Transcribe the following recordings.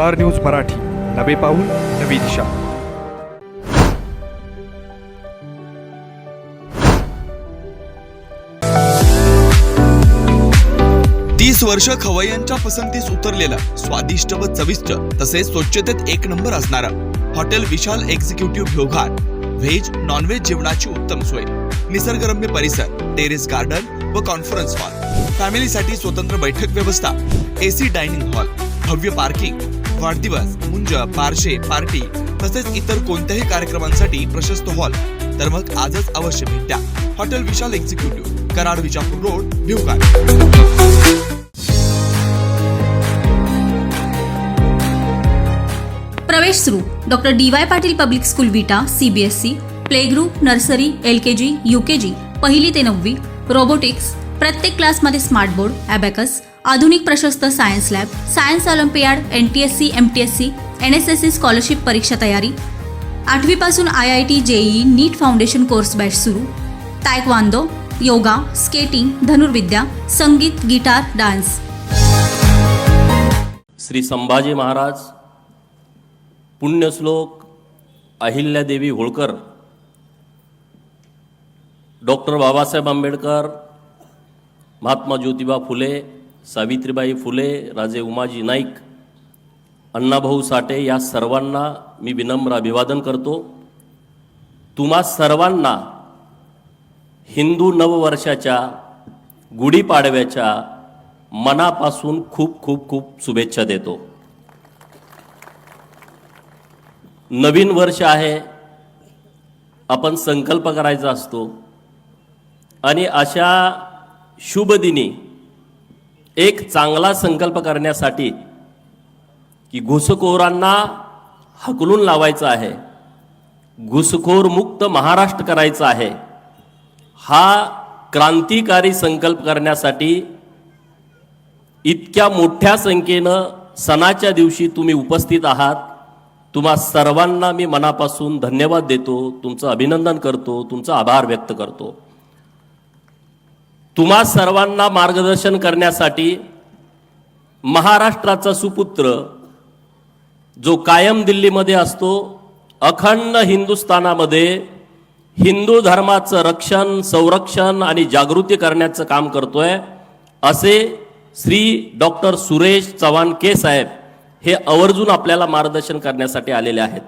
Star news Marathi. नवे पाऊल नवी दिशा. तीस वर्ष खवय्यांच्या पसंतीस उतरलेलं स्वादिष्ट व चविष्ट तसेच स्वच्छतेत एक नंबर असणारा hotel Vishal executive Bhoghat veg non veg जेवणाची उत्तम सोय. निसर्गरम्य परिसर टेरेस गार्डन व कॉन्फरन्स हॉल. फॅमिलीसाठी स्वतंत्र बैठक व्यवस्था एसी डायनिंग हॉल भव्य पार्किंग वाढदिवस मुंज पारशे पार्टी तसेच इतर कोणत्याही कार्यक्रमांसाठी प्रशस्त हॉल. तर मग आजच अवश्य भेट. द्या hotel Vishal executive Karad Vijapur road Bhivghat प्रवेश सुरू. Doctor D Y Patil public school Vita CBSE play group nursery L K G U K G पहिली ते नववी रोबोटिक्स प्रत्येक क्लासमध्ये स्मार्ट बोर्ड ॲबॅकस आधुनिक प्रशस्त science lab science olympiad N T S C M T S C N S S C scholarship परीक्षा तयारी. आठवीपासून I I T JEE NEET foundation course batch सुरू. तायक्वांदो योगा स्केटिंग धनुर्विद्या संगीत guitar dance. Shri Sambhaji Maharaj Punyashlok Ahilyadevi Holkar doctor Babasaheb Ambedkar Mahatma Jyotiba Phule Savitribai Phule Raje Umaji Naik Annabhau Sathe या सर्वांना मी विनम्र अभिवादन करतो. तुम्हा सर्वांना हिंदू नववर्षाच्या गुढीपाडव्याच्या मनापासून खूप खूप खूप शुभेच्छा देतो. नवीन वर्ष आहे आपण संकल्प करायचा असतो. आणि अशा शुभदिनी एक चांगला संकल्प करण्यासाठी की घुसखोरांना हकलून लावायचं आहे. घुसखोर मुक्त महाराष्ट्र करायचा आहे. हा क्रांतिकारी संकल्प करण्यासाठी इतक्या मोठ्या संख्येनं सणाच्या दिवशी तुम्ही उपस्थित आहात. तुम्हा सर्वांना मी मनापासून धन्यवाद देतो. तुमचं अभिनंदन करतो. तुमचा आभार व्यक्त करतो. तुम्हा सर्वांना मार्गदर्शन करण्यासाठी महाराष्ट्राचा सुपुत्र जो कायम दिल्लीमध्ये असतो अखंड हिंदुस्थानामध्ये हिंदू धर्माचं रक्षण संरक्षण आणि जागृती करण्याचं काम करतोय असे श्री डॉक्टर सुरेश चव्हाण के साहेब हे आवर्जून आपल्याला मार्गदर्शन करण्यासाठी आलेले आहेत.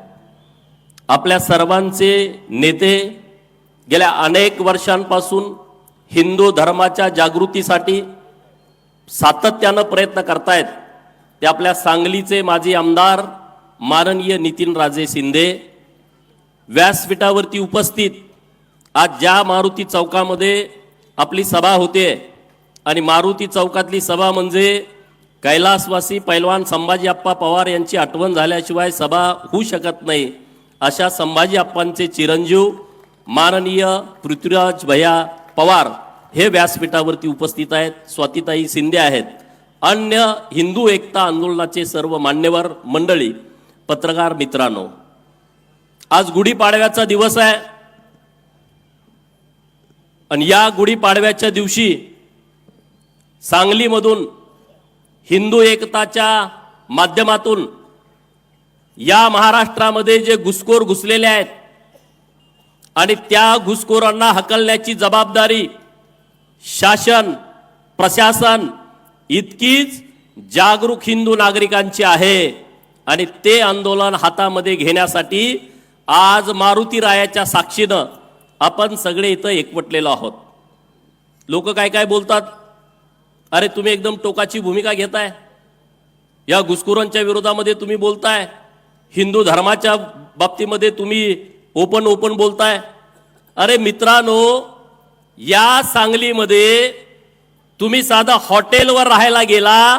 आपल्या सर्वांचे नेते गेल्या अनेक वर्षांपासून हिंदू धर्माच्या जागृतीसाठी सातत्यानं प्रयत्न करतायत ते आपल्या सांगलीचे माजी आमदार माननीय नितीन राजे शिंदे. व्यासपीठावरती उपस्थित आज ज्या मारुती चौकामध्ये आपली सभा होते आणि मारुती चौकातली सभा म्हणजे कैलासवासी पैलवान संभाजी आप्पा पवार यांची आठवण झाल्याशिवाय सभा होऊ शकत नाही अशा संभाजी आप्पांचे चिरंजीव माननीय पृथ्वीराज भैया पवार हे व्यासपीठावरती उपस्थित आहेत स्वातिताई शिंदे आहेत. अन्य हिंदू एकता आंदोलनाचे सर्व मान्यवर मंडळी पत्रकार मित्रांनो आज गुढीपाडव्याचा दिवस आहे. आणि या गुढीपाडव्याच्या दिवशी सांगलीमधून हिंदू एकताच्या माध्यमातून या महाराष्ट्रामध्ये जे घुसखोर घुसलेले आहेत आणि त्या घुसखोरांना हकलण्याची जबाबदारी शासन प्रशासन इतकीच जागरूक हिंदू नागरिकांची आहे. आणि ते आंदोलन हातामध्ये घेण्यासाठी आज मारुती रायाच्या साक्षीनं आपण सगळे इथं एकवटलेलो आहोत. लोक काय काय बोलतात? अरे तुम्ही एकदम टोकाची भूमिका घेताय. या घुसखोरांच्या विरोधामध्ये तुम्ही बोलताय. हिंदू धर्माच्या बाबतीमध्ये तुम्ही ओपन ओपन बोलताय. अरे मित्रांनो या सांगलीमध्ये तुम्ही साधा हॉटेलवर राहायला गेला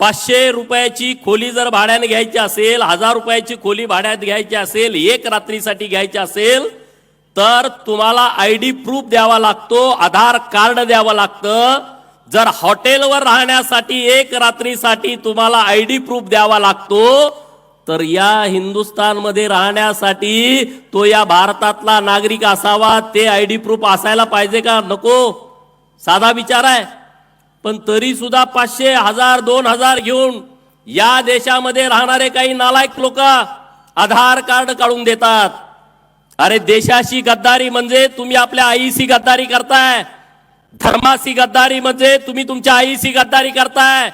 पाचशे रुपयाची खोली जर भाड्याने घ्यायची असेल हजार रुपयाची खोली भाड्यात घ्यायची असेल एक रात्रीसाठी घ्यायची असेल तर तुम्हाला आय डी प्रूफ द्यावा लागतो आधार कार्ड द्यावं लागतं. जर हॉटेलवर राहण्यासाठी एक रात्रीसाठी तुम्हाला आय डी प्रूफ द्यावा लागतो तर या हिंदुस्थानमध्ये राहण्यासाठी तो या भारतातला नागरिक असावा ते आय डी प्रूफ असायला पाहिजे का? नको. साधा विचार आहे. पण तरी सुद्धा पाचशे हजार दोन हजार घेऊन या देशामध्ये राहणारे काही नालायक लोक आधार कार्ड काढून देतात. अरे देशाशी गद्दारी म्हणजे तुम्ही आपल्या आईशी गद्दारी करताय. धर्माशी गद्दारी म्हणजे तुम्ही तुमच्या आईशी गद्दारी करताय.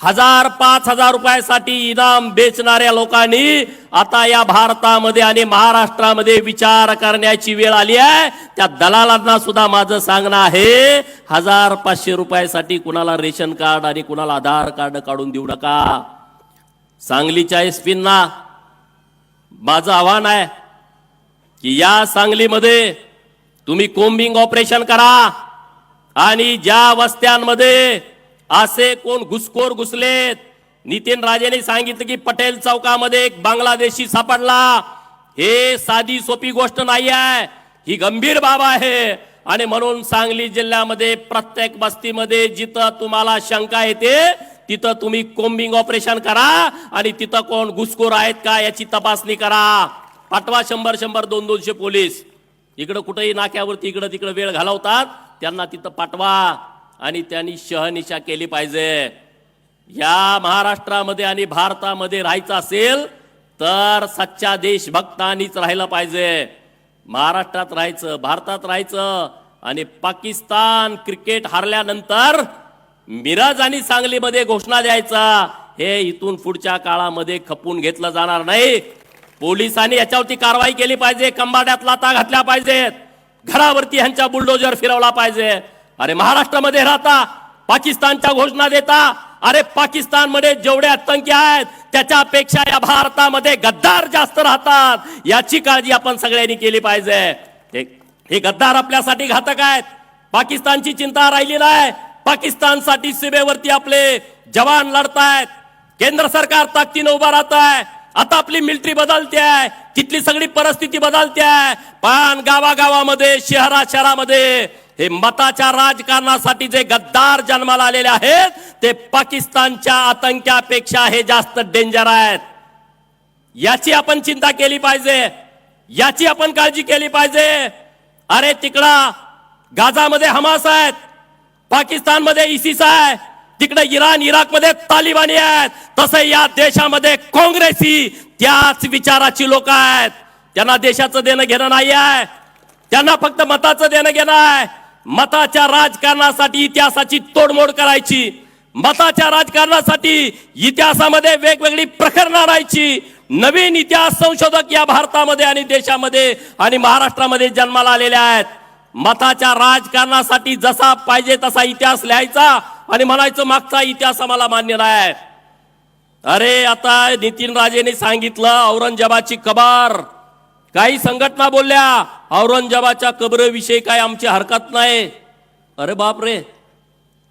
हजार पाच हजार रुपयासाठी इनाम बेचणाऱ्या लोकांनी आता या भारतामध्ये आणि महाराष्ट्रामध्ये विचार करण्याची वेळ आली आहे. त्या दलालांना सुद्धा माझं सांगणं आहे हजार पाचशे रुपयासाठी कुणाला रेशन कार्ड आणि कुणाला आधार कार्ड काढून देऊ नका. सांगलीच्या एसपींना माझं आव्हान आहे की या सांगलीमध्ये तुम्ही कोम्बिंग ऑपरेशन करा आणि ज्या वस्त्यांमध्ये असे कोण घुसखोर घुसलेत? नितीन राजेने सांगितलं की पटेल चौकामध्ये एक बांगलादेशी सापडला. हे साधी सोपी गोष्ट नाही आहे ही गंभीर बाब आहे. आणि म्हणून सांगली जिल्ह्यामध्ये प्रत्येक बस्तीमध्ये जिथं तुम्हाला शंका येते तिथं तुम्ही कोम्बिंग ऑपरेशन करा आणि तिथं कोण घुसखोर आहेत का याची तपासणी करा. पाठवा शंभर शंभर दोन दोनशे पोलीस. इकडं कुठेही नाक्यावरती इकडं तिकडं वेळ घालवतात त्यांना तिथं पाठवा. आणि त्यांनी शहनिशा केली पाहिजे. या महाराष्ट्रामध्ये आणि भारतामध्ये राहायचं असेल तर सच्चा देशभक्तांनीच राहिलं पाहिजे. महाराष्ट्रात राहायचं भारतात राहायचं आणि पाकिस्तान क्रिकेट हारल्यानंतर मिरज आणि सांगलीमध्ये घोषणा द्यायचा. हे इथून पुढच्या काळामध्ये खपून घेतलं जाणार नाही. पोलिसांनी याच्यावरती कारवाई केली पाहिजे. कंबाड्यात लाता घातल्या पाहिजेत. घरावरती ह्यांचा बुलडोजर फिरवला पाहिजे. अरे महाराष्ट्रामध्ये राहता पाकिस्तानच्या घोषणा देता अरे पाकिस्तानमध्ये जेवढे आतंकी आहेत त्याच्यापेक्षा या भारतामध्ये गद्दार जास्त राहतात. याची काळजी आपण सगळ्यांनी केली पाहिजे. हे- गद्दार आपल्यासाठी घातक आहेत. पाकिस्तानची चिंता राहिली नाही. पाकिस्तानसाठी सीमेवरती आपले जवान लढतायत. केंद्र सरकार ताकदीनं उभा राहत आहे आता आपली मिलिटरी बदलते आहे तिथली सगळी परिस्थिती बदलते आहे पण गावागावामध्ये शहरा शहरामध्ये हे मताच्या राजकारणासाठी जे गद्दार जन्माला आलेले आहेत ते पाकिस्तानच्या आतंक्यापेक्षा हे जास्त डेंजर आहेत. याची आपण चिंता केली पाहिजे. याची आपण काळजी केली पाहिजे. अरे तिकडा गाझामध्ये हमास आहेत पाकिस्तानमध्ये इसिस आहे तिकडे इराण इराकमध्ये तालिबानी आहेत. तसे या देशामध्ये काँग्रेसी त्याच विचाराची लोक आहेत. त्यांना देशाचं देणं घेणं नाही आहे त्यांना फक्त मताचं देणं घेणं आहे. मताच्या राजकारणासाठी इतिहासाची तोडमोड करायची. मताच्या राजकारणासाठी इतिहासामध्ये वेगवेगळी प्रकरणं आणायची. नवीन इतिहास संशोधक या भारतामध्ये आणि देशामध्ये आणि महाराष्ट्रामध्ये जन्माला आलेले आहेत. मताच्या राजकारणासाठी जसा पाहिजे तसा इतिहास लिहायचा आणि म्हणायचं मागचा इतिहास आम्हाला मान्य नाही अरे आता नितीन राजेने सांगितलं औरंगजेबाची कबार. काही संघटना बोलल्या औरंगजेबाच्या कबरेविषयी काय आमची हरकत नाही. अरे बापरे.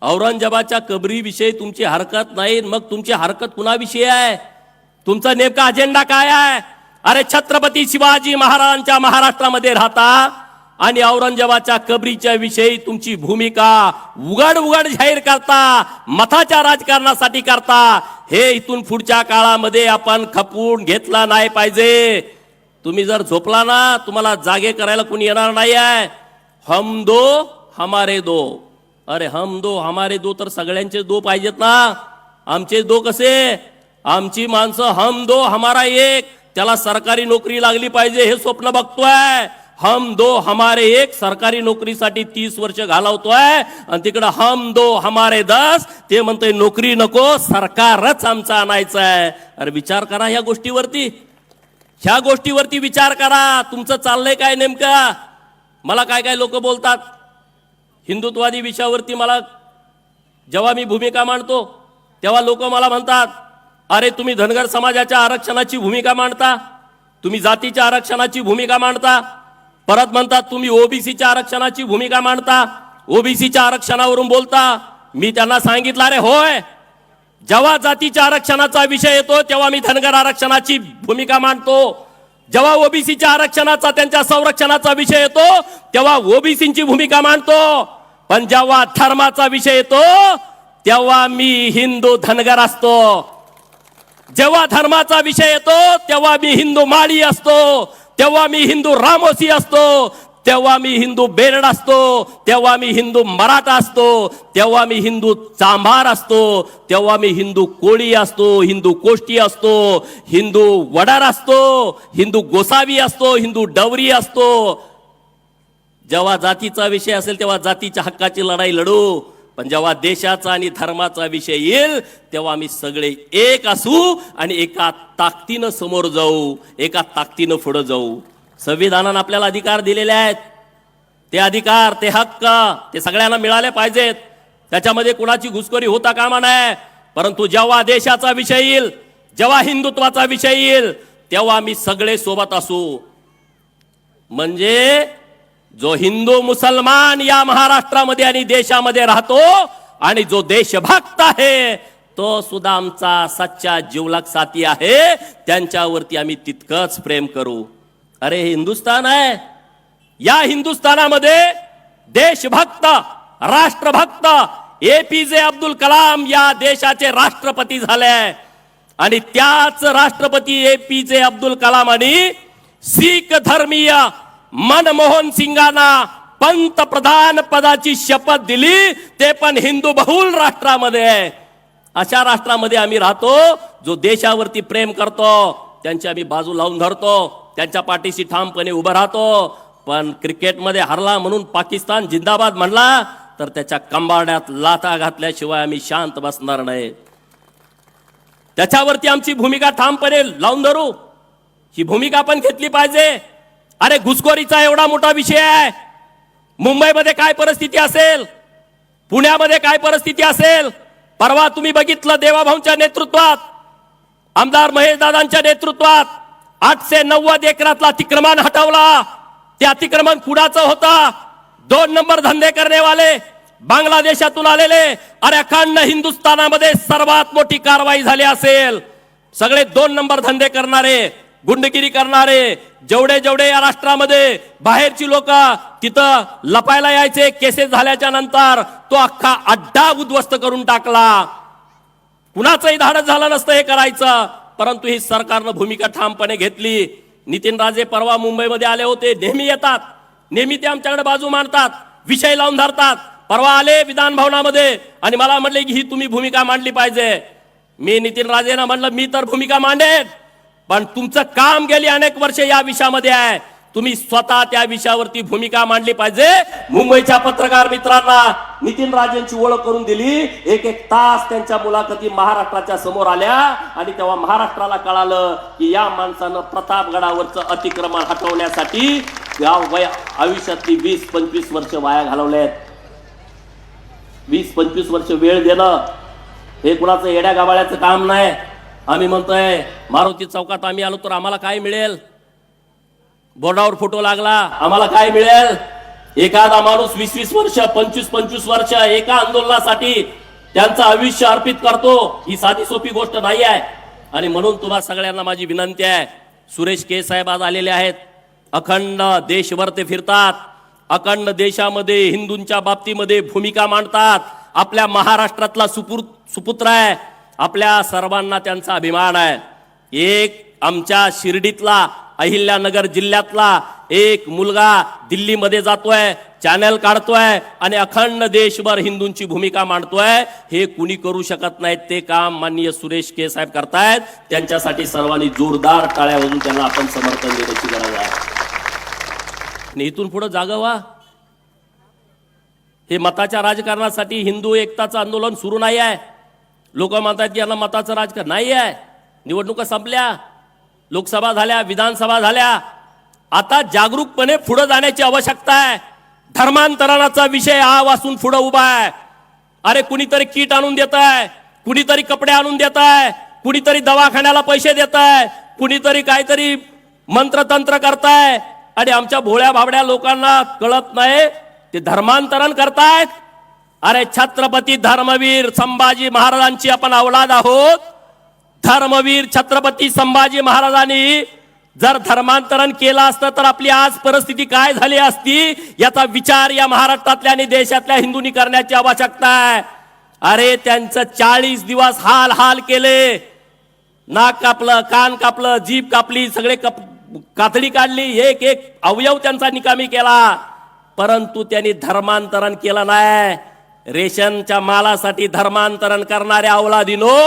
औरंगजेबाच्या कबरीविषयी तुमची हरकत नाही मग तुमची हरकत कुणाविषयी आहे? तुमचा नेमका अजेंडा काय आहे? अरे छत्रपती शिवाजी महाराजांच्या महाराष्ट्रामध्ये राहता आणि औरंगजेबाच्या कबरीच्या विषयी तुमची भूमिका उघड उघड जाहीर करता मताच्या राजकारणासाठी करता हे इथून पुढच्या काळामध्ये आपण खपवून घेतला नाही पाहिजे. तुम्ही जर झोपला ना तुम्हाला जागे करायला कुणी येणार नाही आहे हम दो हमारे दो. अरे हम दो हमारे दो तर सगळ्यांचे दो पाहिजेत ना. आमचे दो कसे? आमची माणसं हम दो हमारा एक. त्याला सरकारी नोकरी लागली पाहिजे हे स्वप्न बघतोय. हम दो हमारे एक. सरकारी नोकरीसाठी तीस वर्ष घालवतोय. आणि तिकडं हम दो हमारे दस. ते म्हणतोय नोकरी नको सरकारच आमचं आणायचं आहे अरे विचार करा ह्या गोष्टीवरती. ह्या गोष्टीवरती विचार करा. तुमचं चाललंय काय नेमकं? मला काय काय लोक बोलतात? हिंदुत्वादी विषयावरती मला जेव्हा मी भूमिका मांडतो तेव्हा लोक मला म्हणतात अरे तुम्ही धनगर समाजाच्या आरक्षणाची भूमिका मांडता? तुम्ही जातीच्या आरक्षणाची भूमिका मांडता? परत म्हणतात तुम्ही ओबीसीच्या आरक्षणाची भूमिका मांडता? ओबीसीच्या आरक्षणावरून बोलता? मी त्यांना सांगितलं अरे होय! जेव्हा जातीच्या आरक्षणाचा विषय येतो तेव्हा मी धनगर आरक्षणाची भूमिका मांडतो. जेव्हा ओबीसीच्या आरक्षणाचा त्यांच्या संरक्षणाचा विषय येतो तेव्हा ओबीसीची भूमिका मांडतो. पण जेव्हा धर्माचा विषय येतो तेव्हा मी हिंदू धनगर असतो. जेव्हा धर्माचा विषय येतो तेव्हा मी हिंदू माळी असतो. तेव्हा मी हिंदू रामोसी असतो. तेव्हा मी हिंदू बेरड असतो तेव्हा मी हिंदू मराठा असतो तेव्हा मी हिंदू चांभार असतो तेव्हा मी हिंदू कोळी असतो हिंदू कोष्टी असतो हिंदू वडार असतो हिंदू गोसावी असतो हिंदू डवरी असतो. जेव्हा जातीचा विषय असेल तेव्हा जातीच्या हक्काची लढाई लढू. पण जेव्हा देशाचा आणि धर्माचा विषय येईल तेव्हा आम्ही सगळे एक असू आणि एका ताकदीनं समोर जाऊ एका ताकदीनं पुढं जाऊ. संविधानानं आपल्याला अधिकार दिलेले आहेत. ते अधिकार ते हक्क ते सगळ्यांना मिळाले पाहिजेत. त्याच्यामध्ये कुणाची घुसखोरी होता कामा नये. परंतु जेव्हा देशाचा विषय येईल जेव्हा हिंदुत्वाचा विषय येईल तेव्हा आम्ही सगळे सोबत असू. म्हणजे जो हिंदू मुसलमान या महाराष्ट्रामध्ये आणि देशामध्ये राहतो आणि जो देशभक्त आहे तो सुद्धा आमचा सच्चा जीवलक साथी आहे. त्यांच्यावरती आम्ही तितकंच प्रेम करू. अरे हे हिंदुस्थान आहे. या हिंदुस्थानामध्ये देशभक्त राष्ट्रभक्त एपीजे अब्दुल कलाम या देशाचे राष्ट्रपती झाले आणि त्याच राष्ट्रपती एपीजे अब्दुल कलाम आणि शीख धर्मीय मनमोहन सिंगांना पंतप्रधान पदाची शपथ दिली ते पण हिंदू बहुल राष्ट्रामध्ये अशा राष्ट्रामध्ये आम्ही राहतो जो देशावरती प्रेम करतो त्यांची आम्ही बाजू लावून धरतो. त्यांच्या पाठीशी ठामपणे उभं राहतो. पण क्रिकेटमध्ये हरला म्हणून पाकिस्तान जिंदाबाद म्हणला तर त्याच्या कंबाड्यात लाथा घातल्याशिवाय आम्ही शांत बसणार नाही. त्याच्यावरती आमची भूमिका ठामपणे लावून धरू. ही भूमिका पण घेतली पाहिजे. अरे घुसखोरीचा एवढा मोठा विषय आहे. मुंबईमध्ये काय परिस्थिती असेल? पुण्यामध्ये काय परिस्थिती असेल? परवा तुम्ही बघितलं देवाभाऊंच्या नेतृत्वात आमदार महेश दादांच्या नेतृत्वात. आठशे नव्वद एकरातला अतिक्रमण हटवला. ते अतिक्रमण कुणाचं होतं. दोन नंबर धंदे करनेवाले बांगलादेशातून आलेले. अरे अखंड हिंदुस्थानामध्ये सर्वात मोठी कारवाई झाली असेल. सगळे दोन नंबर धंदे करणारे गुंडगिरी करणारे जेवढे जेवढे या राष्ट्रामध्ये बाहेरची लोक तिथं लपायला यायचे केसेस झाल्याच्यानंतर तो अख्खा अड्डा उद्ध्वस्त करून टाकला. कुणाचंही धाडस झालं नसतं हे करायचं. परंतु ही सरकारनं भूमिका ठामपणे घेतली. नितीन राजे परवा मुंबईमध्ये आले होते. नेहमी येतात. नेहमी ते आमच्याकडे बाजू मांडतात. विषय लावून धरतात. परवा आले विधान भवनामध्ये. आणि मला म्हणले की ही तुम्ही भूमिका मांडली पाहिजे. मी नितीन राजेंना म्हणलं मी तर भूमिका मांडेन. पण तुमचं काम गेली अनेक वर्ष या विषयामध्ये आहे. तुम्ही स्वतः त्या विषयावरती भूमिका मांडली पाहिजे. मुंबईच्या पत्रकार मित्रांना नितीन राजेंची ओळख करून दिली. एक एक तास त्यांच्या मुलाखती महाराष्ट्राच्या समोर आल्या आणि तेव्हा महाराष्ट्राला कळालं की या माणसानं प्रतापगडावरचं अतिक्रमण हटवण्यासाठी या वय आयुष्यातली वीस पंचवीस वर्ष वाया घालवल्यात वीस पंचवीस वर्ष वेळ देणं हे कुणाचं येड्या गावाळ्याचं काम नाही. आम्ही म्हणतोय मारुती चौकात आम्ही आलो तर आम्हाला काय मिळेल? बोर्डावर फोटो लागला. आम्हाला काय मिळेल? एखादा माणूस वीस वीस वर्ष पंचवीस पंचवीस वर्ष एका आंदोलनासाठी त्यांचं आयुष्य अर्पित करतो ही साधी सोपी गोष्ट नाही आहे. आणि म्हणून तुम्हा सगळ्यांना माझी विनंती आहे सुरेश के साहेब आज आलेले आहेत. अखंड देशभर ते फिरतात. अखंड देशामध्ये हिंदूंच्या बाबतीमध्ये भूमिका मांडतात. आपल्या महाराष्ट्रातला सुपुर सुपुत्र आहे. आपल्या सर्वांना त्यांचा अभिमान आहे. एक आमच्या शिर्डीतला अहिल्यानगर जिल्ह्यातला एक मुलगा दिल्लीमध्ये जातोय चॅनल काढतोय आणि अखंड देशभर हिंदूंची भूमिका मांडतोय. हे कुणी करू शकत नाहीत ते काम माननीय सुरेश के साहेब करतायत. त्यांच्यासाठी सर्वांनी जोरदार टाळ्या वाजून त्यांना आपण समर्थन देण्याची गरज आहे. आणि इथून पुढे जागा व्हा हे मताच्या राजकारणासाठी हिंदू एकताचं आंदोलन सुरू नाही आहे लोक म्हणतात की यांना मताचं राजकारण नाही आहे निवडणुका संपल्या. लोकसभा झाल्या विधानसभा झाल्या आता जागरूकपणे पुढे जाण्याची आवश्यकता आहे. धर्मांतरणाचा विषय हा वाचून पुढे उभा आहे. अरे कुणीतरी किट आणून देत आहे कुणीतरी कपडे आणून देत आहे कुणीतरी दवाखान्याला पैसे देत आहे कुणीतरी काहीतरी मंत्रतंत्र करताय आणि आमच्या भोळ्या भाबड्या लोकांना कळत नाही ते धर्मांतरण करतायत. अरे छत्रपती धर्मवीर संभाजी महाराजांची आपण अवलाद आहोत. धर्मवीर छत्रपती संभाजी महाराजांनी जर धर्मांतरण केलं असतं तर आपली आज परिस्थिती काय झाली असती? याचा विचार या महाराष्ट्रातल्या आणि देशातल्या हिंदूंनी करण्याची आवश्यकता आहे. अरे त्यांचं चाळीस दिवस हाल हाल केले. नाक कापलं कान कापलं जीभ कापली सगळे कप कातडी काढली एक एक अवयव त्यांचा निकामी केला. परंतु त्यांनी धर्मांतरण केलं नाही. रेशनच्या मालासाठी धर्मांतरण करणाऱ्या अवलादिनो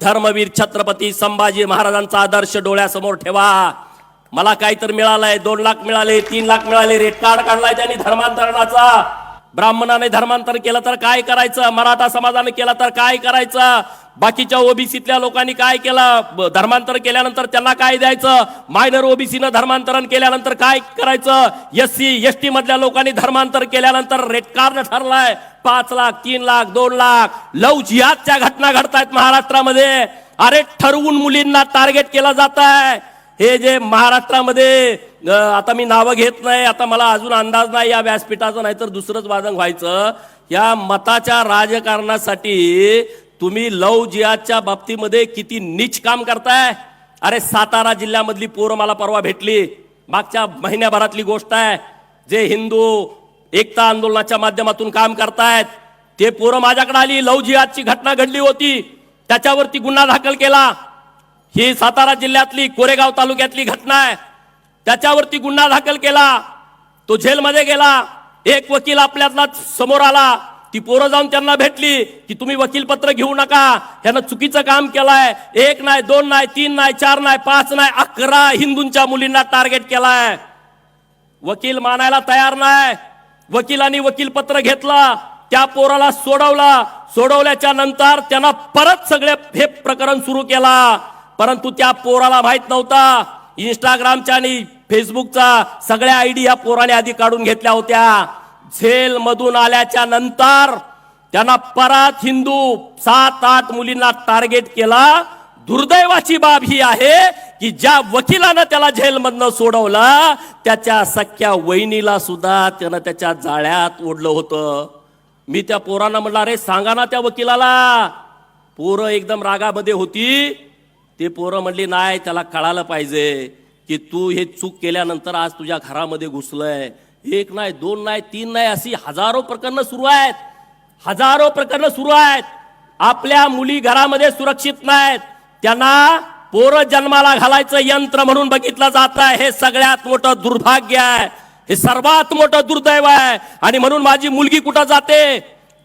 धर्मवीर छत्रपती संभाजी महाराजांचा आदर्श डोळ्यासमोर ठेवा. मला काहीतरी मिळालंय दोन लाख मिळाले तीन लाख मिळाले रेट कार्ड काढलाय त्यांनी धर्मांतरणाचा. ब्राह्मणाने धर्मांतर केलं तर काय करायचं? मराठा समाजाने केलं तर काय करायचं? बाकीच्या ओबीसीतल्या लोकांनी काय केलं? धर्मांतर केल्यानंतर त्यांना काय द्यायचं? मायनर ओबीसीनं धर्मांतरण केल्यानंतर काय करायचं? एस सी एस टी मधल्या लोकांनी धर्मांतर केल्यानंतर रेड कार्ड ठरलाय. पाच लाख तीन लाख दोन लाख. लव जिहादच्या घटना घडतायत महाराष्ट्रामध्ये. अरे ठरवून मुलींना टार्गेट केलं जात आहे हे जे महाराष्ट्रामध्ये आता मी नावं घेत नाही आता मला अजून अंदाज नाही या व्यासपीठाचं नाही तर दुसरंच वादन व्हायचं. या मताच्या राजकारणासाठी तुम्ही लव जिहादच्या बाबतीमध्ये किती नीच काम करताय? अरे सातारा जिल्ह्यामधली पोरं मला परवा भेटली. मागच्या महिन्याभरातली गोष्ट आहे. जे हिंदू एकता आंदोलनाच्या माध्यमातून काम करतायत ते पोरं माझ्याकडे आली. लव जिहादची घटना घडली होती. त्याच्यावरती गुन्हा दाखल केला. ही सातारा जिल्ह्यातली कोरेगाव तालुक्यातली घटना आहे. त्याच्यावरती गुन्हा दाखल केला. तो जेलमध्ये गेला. एक वकील आपल्यातला समोर आला. ती पोरं जाऊन त्यांना भेटली की तुम्ही वकीलपत्र घेऊ नका. ह्यानं चुकीचं काम केलंय. एक नाही दोन नाही तीन नाही चार नाही पाच नाही अकरा हिंदूंच्या मुलींना टार्गेट केलाय. वकील मानायला तयार नाही. वकिलांनी वकीलपत्र घेतलं घेतला त्या पोराला सोडवला. सोडवल्याच्या नंतर त्यांना परत सगळे हे प्रकरण सुरू केला. परंतु त्या पोराला माहीत नव्हता. इंस्टाग्रामच्या आणि फेसबुकचा सगळ्या आयडी या पोराने आधी काढून घेतल्या होत्या. झेल मधून आल्याच्यानंतर त्यांना परत हिंदू सात आठ मुलींना टार्गेट केला. दुर्दैवाची बाब ही आहे की ज्या वकिलानं त्याला जेलमधनं सोडवलं त्याच्या सख्या वहिनीला सुद्धा त्यानं त्याच्या जाळ्यात ओढलं होतं. मी त्या पोरांना म्हटलं अरे सांगा ना त्या वकिलाला. पोरं एकदम रागामध्ये होती. ते पोरं म्हणली नाही त्याला कळालं पाहिजे की तू हे चूक केल्यानंतर आज तुझ्या घरामध्ये घुसलंय. एक नाही दोन नाही तीन नाही अशी हजारो प्रकरणं सुरू आहेत. हजारो प्रकरणं सुरू आहेत. आपल्या मुली घरामध्ये सुरक्षित नाहीत. त्यांना पोरं जन्माला घालायचं यंत्र म्हणून बघितलं जात आहे. हे सगळ्यात मोठं दुर्भाग्य आहे. हे सर्वात मोठं दुर्दैव आहे. आणि म्हणून माझी मुलगी कुठं जाते?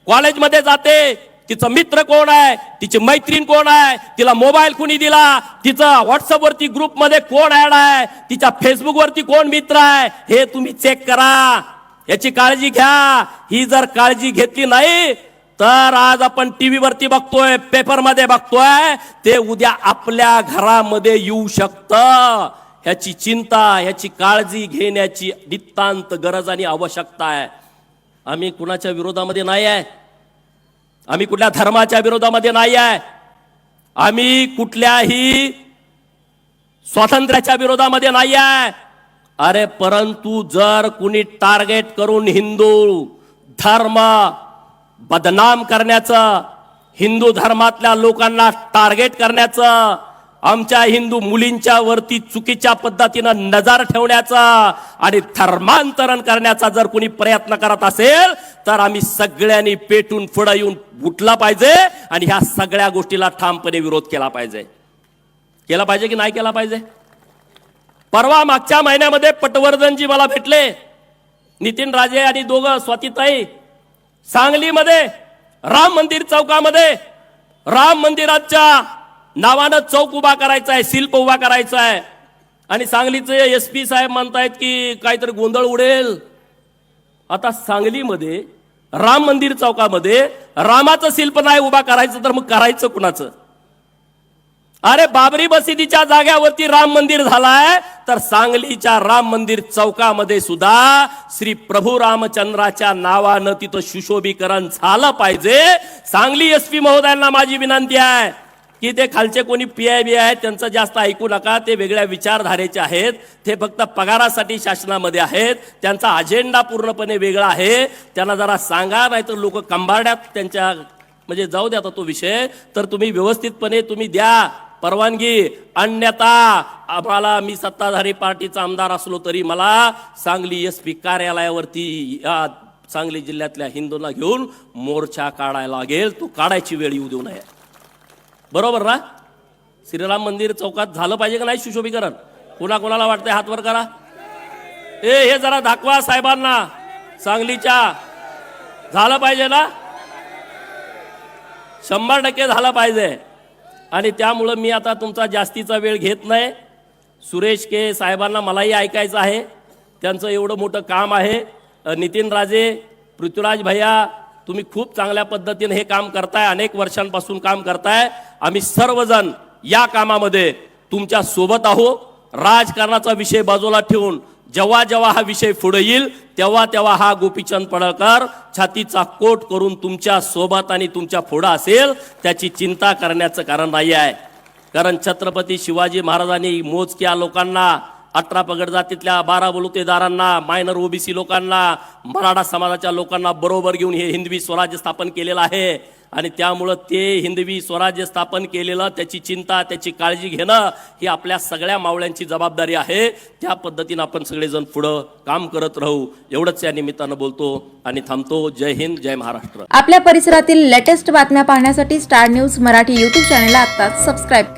कॉलेजमध्ये जाते. तिचं मित्र कोण आहे? तिची मैत्रीण कोण आहे? तिला मोबाईल कुणी दिला? तिचं व्हॉट्सअप वरती ग्रुपमध्ये कोण ऍड आहे? तिच्या फेसबुक वरती कोण मित्र आहे? हे तुम्ही चेक करा. याची काळजी घ्या. ही जर काळजी घेतली नाही तर आज आपण टीव्ही वरती बघतोय पेपरमध्ये बघतोय ते उद्या आपल्या घरामध्ये येऊ शकतं. ह्याची चिंता ह्याची काळजी घेण्याची नितांत गरज आणि आवश्यकता आहे. आम्ही कुणाच्या विरोधामध्ये नाही आहे. आम्ही कुठल्या धर्माच्या विरोधामध्ये नाही आहे. आम्ही कुठल्याही स्वातंत्र्याच्या विरोधामध्ये नाही आहे. अरे परंतु जर कुणी टार्गेट करून हिंदू धर्म बदनाम करण्याचं हिंदू धर्मातल्या लोकांना टार्गेट करण्याचं आमच्या हिंदू मुलींच्या वरती चुकीच्या पद्धतीनं नजर ठेवण्याचा आणि धर्मांतरण करण्याचा जर कुणी प्रयत्न करत असेल तर आम्ही सगळ्यांनी पेटून पुढं येऊन उठला पाहिजे आणि ह्या सगळ्या गोष्टीला ठामपणे विरोध केला पाहिजे. केला पाहिजे की नाही केला पाहिजे? परवा मागच्या महिन्यामध्ये पटवर्धनजी मला भेटले. नितीन राजे आणि दोघं स्वातीताई सांगलीमध्ये राम मंदिर चौकामध्ये राम मंदिराच्या नावानं चौक उभा करायचा आहे शिल्प उभा करायचा आहे. आणि सांगलीचे एस पी साहेब म्हणतायत की काहीतरी गोंधळ उडेल. आता सांगलीमध्ये राम मंदिर चौकामध्ये रामाचं शिल्प नाही उभा करायचं तर मग करायचं कुणाचं? अरे बाबरी मशिदीच्या जाग्यावरती राम मंदिर झालाय तर सांगलीच्या राम मंदिर चौकामध्ये सुद्धा श्री प्रभू रामचंद्राच्या नावानं तिथं सुशोभीकरण झालं पाहिजे. सांगली एस पी महोदयांना माझी विनंती आहे. की ते खालचे कोणी पी आय बी आहेत त्यांचं जास्त ऐकू नका ते वेगळ्या विचारधारेचे आहेत ते फक्त पगारासाठी शासनामध्ये आहेत त्यांचा अजेंडा पूर्णपणे वेगळा आहे. त्यांना जरा सांगा नाहीतर लोक कंबारड्यात त्यांच्या म्हणजे जाऊ द्या आता तो विषय तर तुम्ही व्यवस्थितपणे तुम्ही द्या. परवानगी अन्यथा आम्हाला मी सत्ताधारी पार्टीचा आमदार असलो तरी मला सांगली एस पी कार्यालयावरती या सांगली जिल्ह्यातल्या हिंदूंना घेऊन मोर्चा काढायला लागेल. तो काढायची वेळ येऊ देऊ नये. बरोबर ना? श्रीराम मंदिर चौकात झालं पाहिजे का नाही सुशोभीकरण? कुणा कुणाला वाटतंय हात वर करा. ए हे जरा दाखवा साहेबांना. सांगलीच्या. झालं पाहिजे ना? शंभर टक्के झालं पाहिजे. आणि त्यामुळं मी आता तुमचा जास्तीचा वेळ घेत नाही. सुरेश के साहेबांना मलाही ऐकायचं आहे. त्यांचं एवढं मोठं काम आहे. नितीन राजे पृथ्वीराज भैया तुम्ही खूप चांगल्या पद्धतीने हे काम करताय अनेक वर्षांपासून काम करताय. आम्ही सर्वजण या कामामध्ये तुमच्यासोबत आहो राजकारणाचा विषय बाजूला ठेवून जेव्हा जेव्हा हा विषय पुढे येईल तेव्हा तेव्हा हा गोपीचंद पडळकर छातीचा कोट करून तुमच्यासोबत आणि तुमच्या पुढं असेल त्याची चिंता करण्याचं कारण नाही आहे. कारण छत्रपती शिवाजी महाराजांनी मोजक्या लोकांना अठरा पगड जातीतल्या बारा बलुतेदारांना मायनर ओबीसी लोकांना मराठा समाजाच्या लोकांना बरोबर घेऊन हे हिंदवी स्वराज्य स्थापन केलेलं आहे. आणि त्यामुळं ते हिंदवी स्वराज्य स्थापन केलेलं त्याची चिंता त्याची काळजी घेणं ही आपल्या सगळ्या मावळ्यांची जबाबदारी आहे. त्या पद्धतीनं आपण सगळेजण पुढं काम करत राहू. एवढंच या निमित्तानं बोलतो आणि थांबतो. जय हिंद जय महाराष्ट्र. आपल्या परिसरातील लेटेस्ट बातम्या पाहण्यासाठी स्टार न्यूज मराठी यूट्यूब चॅनलला आता सबस्क्राईब करा.